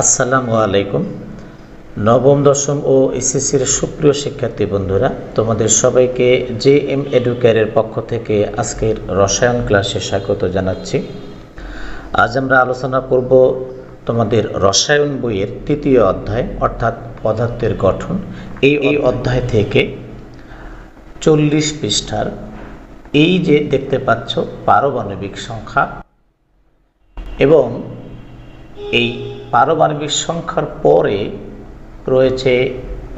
আসসালামু আলাইকুম। নবম দশম ও এসএসসির সুপ্রিয় শিক্ষার্থী বন্ধুরা তোমাদের সবাইকে জে এম এডুকেয়ারের পক্ষ থেকে আজকের রসায়ন ক্লাসে স্বাগত জানাচ্ছি। আজ আমরা আলোচনা করব তোমাদের রসায়ন বইয়ের তৃতীয় অধ্যায় অর্থাৎ পদার্থের গঠন। এই এই অধ্যায় থেকে চল্লিশ পৃষ্ঠার এই যে দেখতে পাচ্ছ পারমাণবিক সংখ্যা এবং এই পারমাণবিক সংখ্যার পরে রয়েছে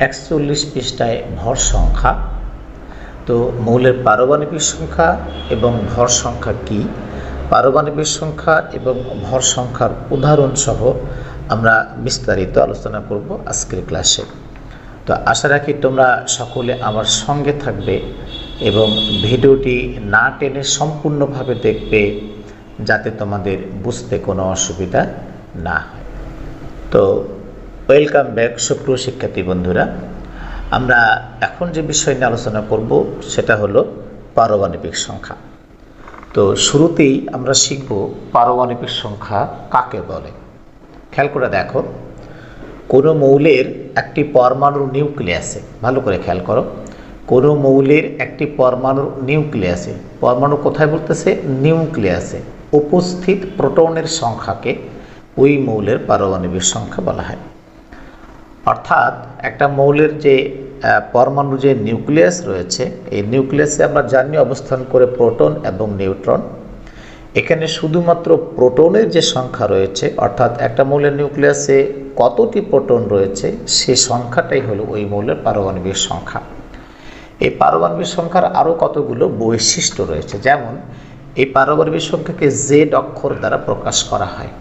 একচল্লিশ পৃষ্ঠায় ভর সংখ্যা। তো মৌলের পারমাণবিক সংখ্যা এবং ভর সংখ্যা কি? পারমাণবিক সংখ্যা এবং ভর সংখ্যার উদাহরণ সহ আমরা বিস্তারিত আলোচনা করব আজকের ক্লাসে। তো আশা রাখি তোমরা সকলে আমার সঙ্গে থাকবে এবং ভিডিওটি না টেনে সম্পূর্ণভাবে দেখবে যাতে তোমাদের বুঝতে কোনো অসুবিধা না হয়। তো ওয়েলকাম ব্যাক সুপ্রিয় শিক্ষার্থী বন্ধুরা। আমরা এখন যে বিষয় নিয়ে আলোচনা করব, সেটা হলো পারমাণবিক সংখ্যা। তো শুরুতেই আমরা শিখব পারমাণবিক সংখ্যা কাকে বলে। খেয়াল করে দেখো, কোনো মৌলের একটি পরমাণুর নিউক্লিয়াসে ভালো করে খেয়াল করো, কোনো মৌলের একটি পরমাণুর নিউক্লিয়াসে পরমাণু কোথায় বলতেছে? নিউক্লিয়াসে উপস্থিত প্রোটনের সংখ্যাকে ওই মৌলের পারমাণবিক সংখ্যা বলা হয়। অর্থাৎ একটা মৌলের যে পরমাণু যে নিউক্লিয়াস রয়েছে, এই নিউক্লিয়াসে আমরা জানি অবস্থান করে প্রোটন এবং নিউট্রন। এখানে শুধুমাত্র প্রোটনের যে সংখ্যা রয়েছে, অর্থাৎ একটা মৌলের নিউক্লিয়াসে কতটি প্রোটন রয়েছে, সে সংখ্যাটাই হলো ওই মৌলের পারমাণবিক সংখ্যা। এই পারমাণবিক সংখ্যার আরও কতগুলো বৈশিষ্ট্য রয়েছে? যেমন, এই পারমাণবিক সংখ্যাকে জেড অক্ষর দ্বারা প্রকাশ করা হয়।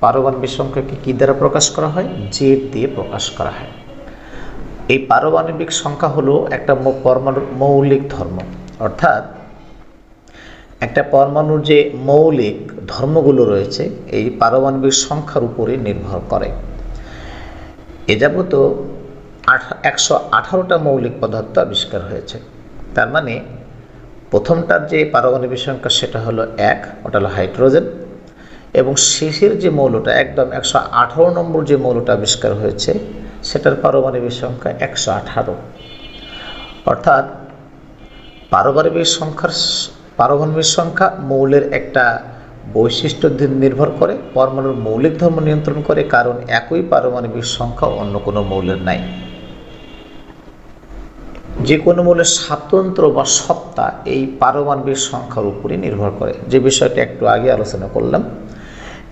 পারমাণবিক সংখ্যাকে কী দ্বারা প্রকাশ করা হয়? জেড দিয়ে প্রকাশ করা হয়। এই পারমাণবিক সংখ্যা হলো একটা পরমাণুর মৌলিক ধর্ম। অর্থাৎ একটা পরমাণুর যে মৌলিক ধর্মগুলো রয়েছে, এই পারমাণবিক সংখ্যার উপরে নির্ভর করে। এ যাবত আঠ একশো আঠারোটা মৌলিক পদার্থ আবিষ্কার হয়েছে। তার মানে প্রথমটার যে পারমাণবিক সংখ্যা সেটা হলো এক, ওটা হলো হাইড্রোজেন। এবং শেষের যে মৌলটা, একদম একশো আঠারো নম্বর যে মৌলটা আবিষ্কার হয়েছে, সেটার পারমাণবিক সংখ্যা একশো আঠারো। অর্থাৎ পারমাণবিক সংখ্যার পারমাণবিক সংখ্যা মৌলের একটা বৈশিষ্ট্য নির্ভর করে, পরমাণুর মৌলিক ধর্ম নিয়ন্ত্রণ করে, কারণ একই পারমাণবিক সংখ্যা অন্য কোনো মৌলের নাই। যে কোনো মৌলের স্বাতন্ত্র বা সত্তা এই পারমাণবিক সংখ্যার উপরে নির্ভর করে। যে বিষয়টা একটু আগে আলোচনা করলাম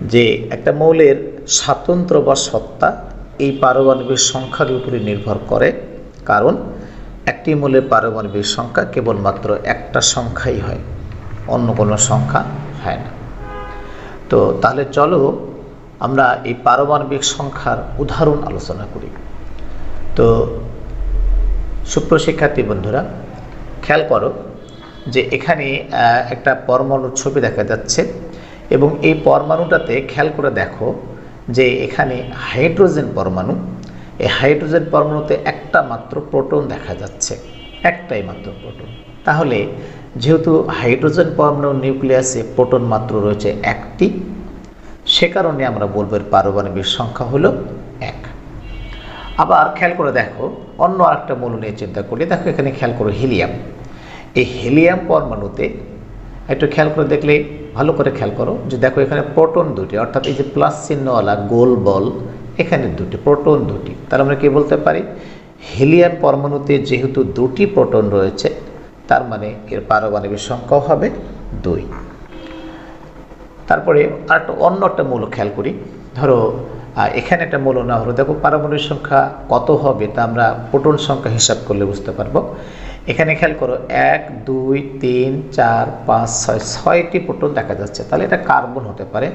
যে একটা মৌলের স্বাতন্ত্র বা সত্তা এই পারমাণবিক সংখ্যার উপরে নির্ভর করে। কারণ একটি মৌলের পারমাণবিক সংখ্যা কেবলমাত্র একটা সংখ্যাই হয়, অন্য কোনো সংখ্যা হয় না। তো তাহলে চলো আমরা এই পারমাণবিক সংখ্যার উদাহরণ আলোচনা করি। তো সুপ্রশিক্ষার্থী বন্ধুরা, খেয়াল করো যে এখানে একটা পরমাণুর ছবি দেখা যাচ্ছে। এবং এই পরমাণুটাতে খেয়াল করে দেখো যে এখানে হাইড্রোজেন পরমাণু, এই হাইড্রোজেন পরমাণুতে একটা মাত্র প্রোটন দেখা যাচ্ছে, একটাই মাত্র প্রোটন। তাহলে যেহেতু হাইড্রোজেন পরমাণু নিউক্লিয়াসে প্রোটন মাত্র রয়েছে একটি, সে কারণে আমরা বলব এর পারমাণবিক সংখ্যা হলো এক। আবার খেয়াল করে দেখো, অন্য আরেকটা মৌল নিয়ে চিন্তা করি দেখো এখানে খেয়াল করো হিলিয়াম। এই হিলিয়াম পরমাণুতে একটু খেয়াল করে দেখলে ভালো করে খেয়াল করো যে দেখো এখানে প্রোটন দুটি, অর্থাৎ এই যে প্লাস চিহ্নওয়ালা গোল বল, এখানে দুটি প্রোটন দুটি। তার আমরা কি বলতে পারি? হিলিয়াম পরমাণুতে যেহেতু দুটি প্রোটন রয়েছে, তার মানে এর পারমাণবিক সংখ্যাও হবে দুই। তারপরে আর অন্য একটা মৌল খেয়াল করি। ধরো এখানে একটা মৌল না হলো, দেখো পারমাণবিক সংখ্যা কত হবে তা আমরা প্রোটন সংখ্যা হিসাব করলে বুঝতে পারব। এখানে খেয়াল করো, এক, দুই, তিন, চার, পাঁচ, ছয়, ছয়টি প্রোটন দেখা যাচ্ছে। তাহলে এটা কার্বন হতে পারে।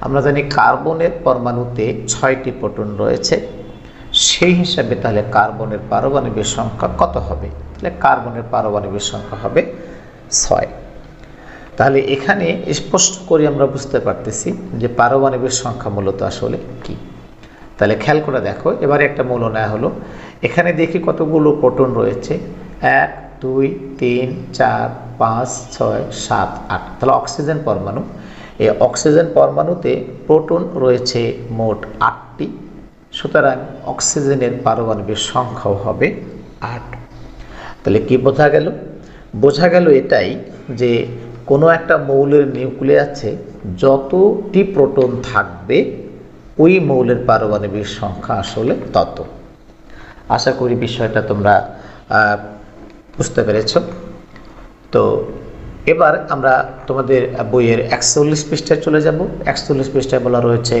আমরা জানি কার্বনের পরমাণুতে ছয়টি প্রোটন রয়েছে। সেই হিসাবে তাহলে কার্বনের পারমাণবিক সংখ্যা কত হবে? তাহলে কার্বনের পারমাণবিক সংখ্যা হবে ছয়। তাহলে এখানে স্পষ্ট করে আমরা বুঝতে পারতেছি যে পারমাণবিক সংখ্যা মূলত আসলে কি। তাহলে খেয়াল করে দেখো, এবারে একটা মৌল নেওয়া হলো। এখানে দেখি কতগুলো প্রোটন রয়েছে। এক, দুই, তিন, চার, পাঁচ, ছয়, সাত, আট। তাহলে অক্সিজেন পরমাণু। এই অক্সিজেন পরমাণুতে প্রোটন রয়েছে মোট আটটি। সুতরাং অক্সিজেনের পারমাণবিক সংখ্যাও হবে আট। তাহলে কি বোঝা গেল? বোঝা গেল এটাই যে কোনো একটা মৌলের নিউক্লিয়াসে যতটি প্রোটন থাকবে, ওই মৌলের পারমাণবিক সংখ্যা আসলে তত। আশা করি বিষয়টা তোমরা বুঝতে পেরেছ? তো এবার আমরা তোমাদের বইয়ের একচল্লিশ পৃষ্ঠায় চলে যাব। একচল্লিশ পৃষ্ঠায় বলা রয়েছে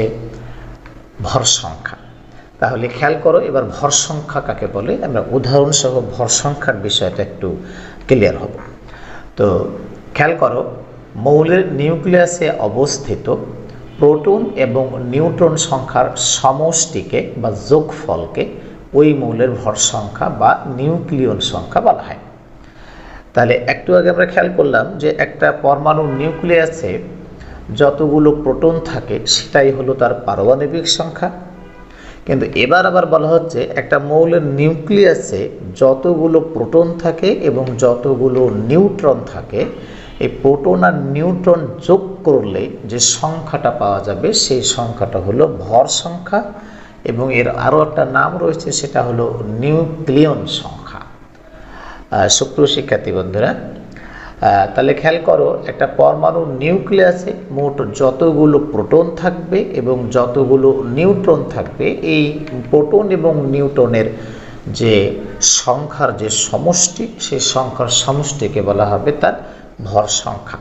ভর সংখ্যা। তাহলে খেয়াল করো, এবার ভর সংখ্যা কাকে বলে? আমরা উদাহরণসহ ভর সংখ্যার বিষয়টা একটু ক্লিয়ার হব। তো খেয়াল করো, মৌলের নিউক্লিয়াসে অবস্থিত প্রোটন এবং নিউট্রন সংখ্যার সমষ্টিকে বা যোগফলকে ওই মৌলের ভর সংখ্যা বা নিউক্লিয়ন সংখ্যা বলা হয়। তাহলে একটু আগে আমরা খেয়াল করলাম যে একটা পরমাণু নিউক্লিয়াসে যতগুলো প্রোটন থাকে, সেটাই হলো তার পারমাণবিক সংখ্যা। কিন্তু এবার আবার বলা হচ্ছে একটা মৌলের নিউক্লিয়াসে যতগুলো প্রোটন থাকে এবং যতগুলো নিউট্রন থাকে, এই প্রোটন আর নিউট্রন যোগ করলে যে সংখ্যাটা পাওয়া যাবে, সেই সংখ্যাটা হলো ভর সংখ্যা এবং এর আরও একটা নাম রয়েছে, সেটা হলো নিউক্লিয়ন সংখ্যা। সুপ্রিয় শিক্ষার্থী বন্ধুরা। তাহলে খেয়াল করো, একটা পরমাণু নিউক্লিয়াসে মোট যতগুলো প্রোটন থাকবে এবং যতগুলো নিউট্রন থাকবে, এই প্রোটন এবং নিউট্রনের যে সংখ্যার যে সমষ্টি সেই সংখ্যার সমষ্টিকে বলা হবে তার ভর সংখ্যা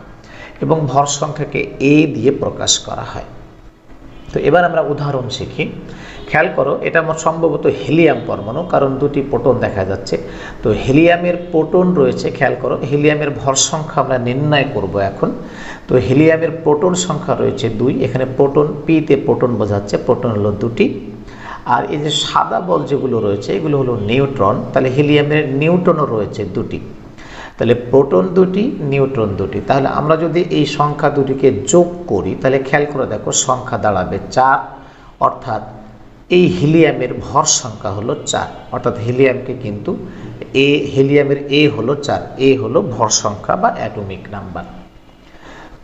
এবং ভর সংখ্যাকে এ দিয়ে প্রকাশ করা হয়। তো এবার আমরা উদাহরণ শিখি। খেয়াল করো, এটা আমার সম্ভবত হিলিয়াম পরমাণু, কারণ দুটি প্রোটন দেখা যাচ্ছে। তো হিলিয়ামের প্রোটন রয়েছে, খেয়াল করো, হিলিয়ামের ভর সংখ্যা আমরা নির্ণয় করব এখন। তো হিলিয়ামের প্রোটন সংখ্যা রয়েছে দুই, এখানে প্রোটন পিতে প্রোটন বোঝাচ্ছে, প্রোটন হলো দুটি। আর এই যে সাদা বল যেগুলো রয়েছে, এগুলো হলো নিউট্রন, তাহলে হিলিয়ামের নিউট্রনও রয়েছে দুটি। তাহলে প্রোটন দুটি, নিউট্রন দুটি। তাহলে আমরা যদি এই সংখ্যা দুটিকে যোগ করি, তাহলে খেয়াল করে দেখো, সংখ্যা দাঁড়াবে চার, অর্থাৎ এই হিলিয়ামের ভর সংখ্যা হলো চার। অর্থাৎ হিলিয়ামকে কিন্তু এ, হিলিয়ামের এ হলো চার। এ হলো ভর সংখ্যা বা অ্যাটমিক নাম্বার।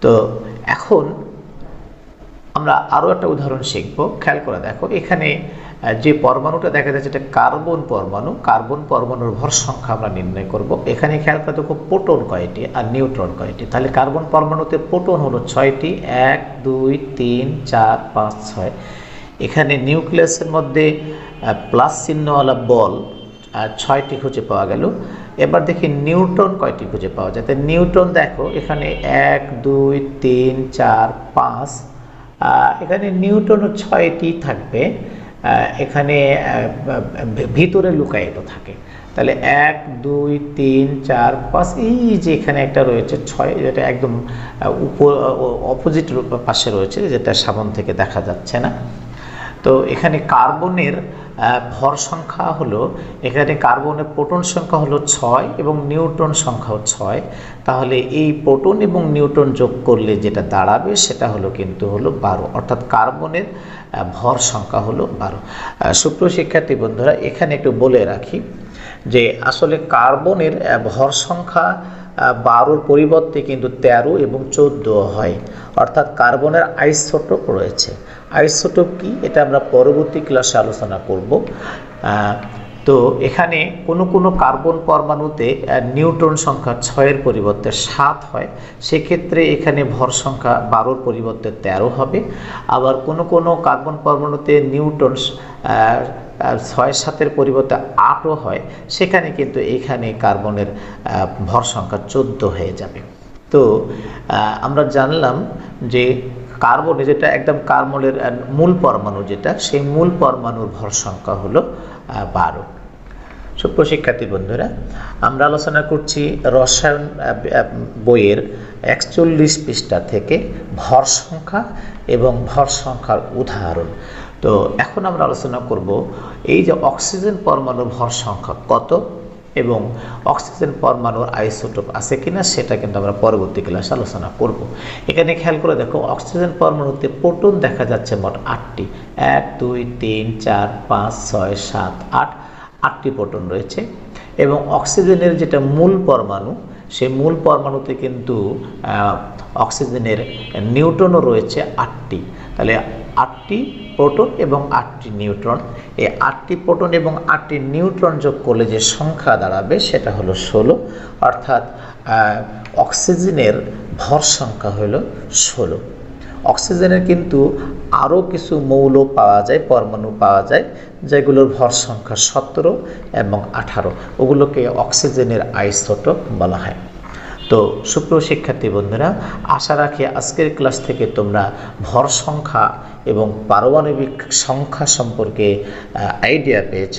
তো এখন আমরা আরও একটা উদাহরণ শিখব। খেয়াল করে দেখো, এখানে যে পরমাণুটা দেখা যাচ্ছে এটা কার্বন পরমাণু। কার্বন পরমাণুর ভর সংখ্যা আমরা নির্ণয় করব। এখানে খেয়াল করে দেখো প্রোটন কয়টি আর নিউট্রন কয়টি। তাহলে কার্বন পরমাণুতে প্রোটন হলো ছয়টি। এক, দুই, তিন, চার, পাঁচ, ছয়। এখানে নিউক্লিয়াসের মধ্যে প্লাস চিহ্নওয়ালা বল ছয়টি খুঁজে পাওয়া গেল। এবার দেখি নিউটন কয়টি খুঁজে পাওয়া যায়। তো নিউটন দেখো এখানে এক দুই তিন চার পাঁচ এখানে নিউটনও ছয়টি থাকবে এখানে ভিতরে লুকায়িত থাকে। তাহলে এক দুই তিন চার পাঁচ এই যে এখানে একটা রয়েছে ছয় যেটা একদম আহ, উপ অপোজিট পাশে রয়েছে যেটা সামন থেকে দেখা যাচ্ছে না। তো এখানে কার্বনের ভর সংখ্যা হলো, এখানে কার্বনের প্রোটন সংখ্যা হলো ছয় এবং নিউট্রন সংখ্যাও ছয়। তাহলে এই প্রোটন এবং নিউট্রন যোগ করলে যেটা দাঁড়াবে সেটা হলো কিন্তু হলো বারো। অর্থাৎ কার্বনের ভর সংখ্যা হলো বারো। সুপ্রিয় শিক্ষার্থী বন্ধুরা, এখানে একটু বলে রাখি যে আসলে কার্বনের ভর সংখ্যা বারোর পরিবর্তে কিন্তু তেরো এবং চোদ্দ হয়। অর্থাৎ কার্বনের আইসোটোপ রয়েছে। আইসোটোপ কি? এটা আমরা পরবর্তী ক্লাসে আলোচনা করব। তো এখানে কোনো কোনো কার্বন পরমাণুতে নিউট্রন সংখ্যা ছয়ের পরিবর্তে সাত হয়, সেক্ষেত্রে এখানে ভর সংখ্যা বারোর পরিবর্তে তেরো হবে। আবার কোনো কোনো কার্বন পরমাণুতে নিউট্রন ছয় সাতের পরিবর্তে আটও হয়, সেখানে কিন্তু এখানে কার্বনের ভর সংখ্যা চোদ্দ হয়ে যাবে। তো আমরা জানলাম যে কার্বনে যেটা একদম কার্বনের মূল পরমাণু যেটা, সেই মূল পরমাণুর ভর সংখ্যা হলো বারো। সুপ্রশিক্ষার্থী বন্ধুরা, আমরা আলোচনা করছি রসায়ন বইয়ের একচল্লিশ পৃষ্ঠা থেকে ভর সংখ্যা এবং ভর সংখ্যার উদাহরণ। তো এখন আমরা আলোচনা করব এই যে অক্সিজেন পরমাণুর ভর সংখ্যা কত? এবং অক্সিজেন পরমাণুর আইসোটোপ আছে কিনা সেটা কিন্তু আমরা পরবর্তী ক্লাসে আলোচনা করব। এখানে খেয়াল করে দেখো, অক্সিজেন পরমাণুতে প্রোটন দেখা যাচ্ছে মোট আটটি। এক, দুই, তিন, চার, পাঁচ, ছয়, সাত, আট, আটটি প্রোটন রয়েছে এবং অক্সিজেনের যেটা মূল পরমাণু, সেই মূল পরমাণুতে কিন্তু অক্সিজেনের নিউটনও রয়েছে আটটি। তাহলে আটটি প্রোটন এবং আটটি নিউট্রন। এই আটটি প্রোটন এবং আটটি নিউট্রন যোগ করলে যে সংখ্যা দাঁড়াবে সেটা হলো ষোলো। অর্থাৎ অক্সিজেনের ভর সংখ্যা হলো ষোলো। অক্সিজেনের কিন্তু আরও কিছু মৌল পাওয়া যায়, পরমাণু পাওয়া যায়, যেগুলোর ভর সংখ্যা সতেরো এবং আঠারো। ওগুলোকে অক্সিজেনের আইসোটোপ বলা হয়। তো সুপ্রিয় শিক্ষার্থী বন্ধুরা, আশা রাখি আজকের ক্লাস থেকে তোমরা ভর সংখ্যা এবং পারমাণবিক সংখ্যা সম্পর্কে আইডিয়া পেয়েছ।